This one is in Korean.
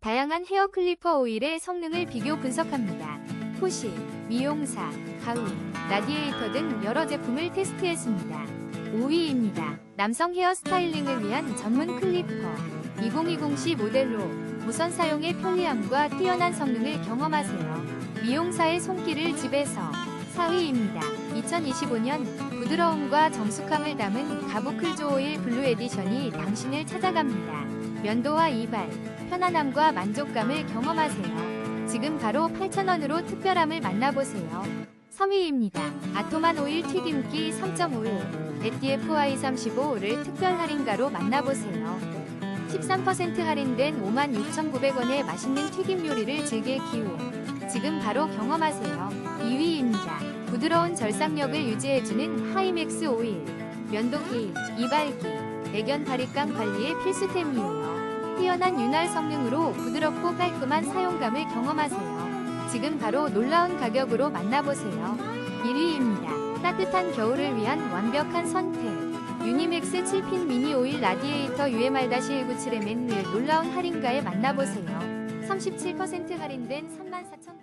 다양한 헤어 클리퍼 오일의 성능을 비교 분석합니다. 포시, 미용사, 가위, 라디에이터 등 여러 제품을 테스트했습니다. 5위입니다. 남성 헤어 스타일링을 위한 전문 클리퍼. 2020시 모델로 무선 사용의 편리함과 뛰어난 성능을 경험하세요. 미용사의 손길을 집에서 4위입니다. 2025년 부드러움과 정숙함을 담은 가부클조 오일 블루 에디션이 당신을 찾아갑니다. 면도와 이발, 편안함과 만족감을 경험하세요. 지금 바로 8,000원으로 특별함을 만나보세요. 3위입니다. 아토만 오일 튀김기 3.5일 FDFY35를 특별 할인가로 만나보세요. 13% 할인된 56,900원의 맛있는 튀김 요리를 즐길 기회. 지금 바로 경험하세요. 2위입니다. 부드러운 절삭력을 유지해주는 하이맥스 오일. 면도기, 이발기, 애견 바리깡 관리의 필수템이에요. 뛰어난 윤활 성능으로 부드럽고 깔끔한 사용감을 경험하세요. 지금 바로 놀라운 가격으로 만나보세요. 1위입니다. 따뜻한 겨울을 위한 완벽한 선택. 유니맥스 7핀 미니 오일 라디에이터 UMR-197의 맨늘 놀라운 할인가에 만나보세요. 37% 할인된 34,000원.